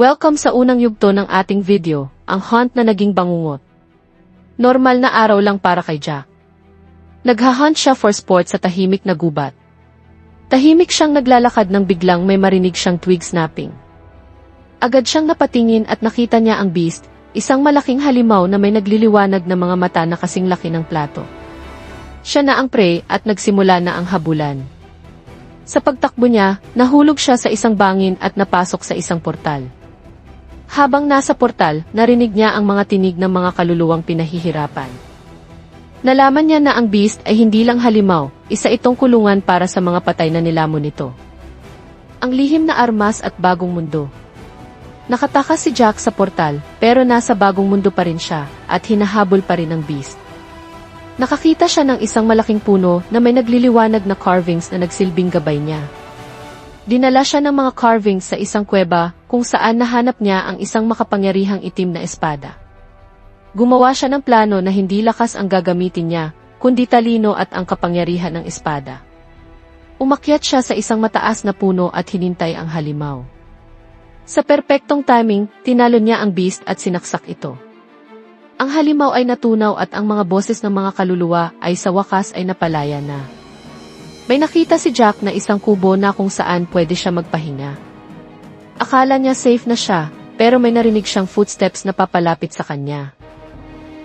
Welcome sa unang yugto ng ating video, ang hunt na naging bangungot. Normal na araw lang para kay Jack. Naghahunt siya for sport sa tahimik na gubat. Tahimik siyang naglalakad nang biglang may marinig siyang twig snapping. Agad siyang napatingin at nakita niya ang beast, isang malaking halimaw na may nagliliwanag na mga mata na kasing laki ng plato. Siya na ang prey at nagsimula na ang habulan. Sa pagtakbo niya, nahulog siya sa isang bangin at napasok sa isang portal. Habang nasa portal, narinig niya ang mga tinig ng mga kaluluwang pinahihirapan. Nalaman niya na ang beast ay hindi lang halimaw, isa itong kulungan para sa mga patay na nilamon nito. Ang lihim na armas at bagong mundo. Nakatakas si Jack sa portal, pero nasa bagong mundo pa rin siya, at hinahabol pa rin ng beast. Nakakita siya ng isang malaking puno na may nagliliwanag na carvings na nagsilbing gabay niya. Dinala siya ng mga carvings sa isang kuweba kung saan nahanap niya ang isang makapangyarihang itim na espada. Gumawa siya ng plano na hindi lakas ang gagamitin niya, kundi talino at ang kapangyarihan ng espada. Umakyat siya sa isang mataas na puno at hinintay ang halimaw. Sa perpektong timing, tinalo niya ang beast at sinaksak ito. Ang halimaw ay natunaw at ang mga boses ng mga kaluluwa ay sa wakas ay napalaya na. May nakita si Jack na isang kubo na kung saan pwede siya magpahinga. Akala niya safe na siya, pero may narinig siyang footsteps na papalapit sa kanya.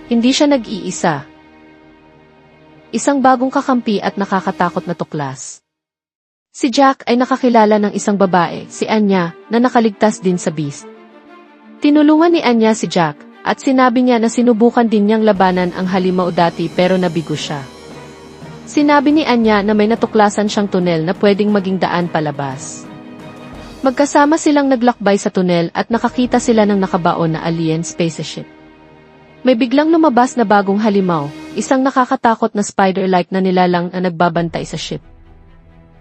Hindi siya nag-iisa. Isang bagong kakampi at nakakatakot na tuklas. Si Jack ay nakakilala ng isang babae, si Anya, na nakaligtas din sa beast. Tinulungan ni Anya si Jack, at sinabi niya na sinubukan din niyang labanan ang halimaw dati pero nabigo siya. Sinabi ni Anya na may natuklasan siyang tunel na pwedeng maging daan palabas. Magkasama silang naglakbay sa tunel at nakakita sila ng nakabaon na alien spaceship. May biglang lumabas na bagong halimaw, isang nakakatakot na spider-like na nilalang na nagbabantay sa ship.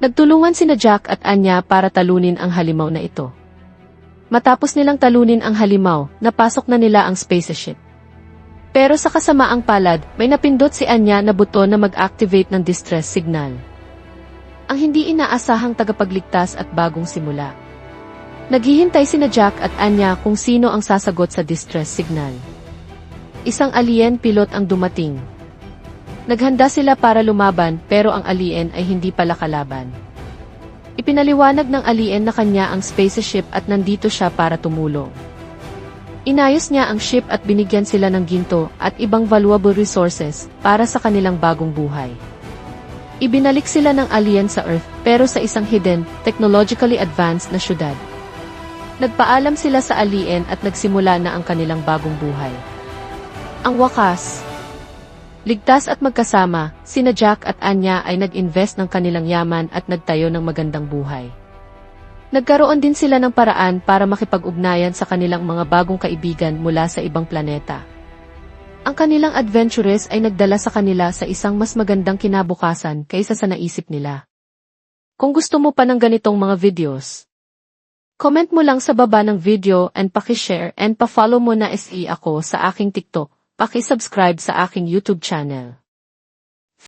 Nagtulungan sina Jack at Anya para talunin ang halimaw na ito. Matapos nilang talunin ang halimaw, napasok na nila ang spaceship. Pero sa kasamaang palad, may napindot si Anya na buto na mag-activate ng distress signal. Ang hindi inaasahang tagapagligtas at bagong simula. Naghihintay sina Jack at Anya kung sino ang sasagot sa distress signal. Isang alien pilot ang dumating. Naghanda sila para lumaban pero ang alien ay hindi pala kalaban. Ipinaliwanag ng alien na kanya ang spaceship at nandito siya para tumulong. Inayos niya ang ship at binigyan sila ng ginto at ibang valuable resources para sa kanilang bagong buhay. Ibinalik sila ng alien sa Earth pero sa isang hidden, technologically advanced na syudad. Nagpaalam sila sa alien at nagsimula na ang kanilang bagong buhay. Ang wakas, Ligtas at magkasama, sina Jack at Anya ay nag-invest ng kanilang yaman at nagtayo ng magandang buhay. Nagkaroon din sila ng paraan para makipag-ugnayan sa kanilang mga bagong kaibigan mula sa ibang planeta. Ang kanilang adventurers ay nagdala sa kanila sa isang mas magandang kinabukasan kaysa sa naisip nila. Kung gusto mo pa ng ganitong mga videos, comment mo lang sa baba ng video and pakishare and pa-follow mo na SE ako sa aking TikTok. Paki-subscribe sa aking YouTube channel.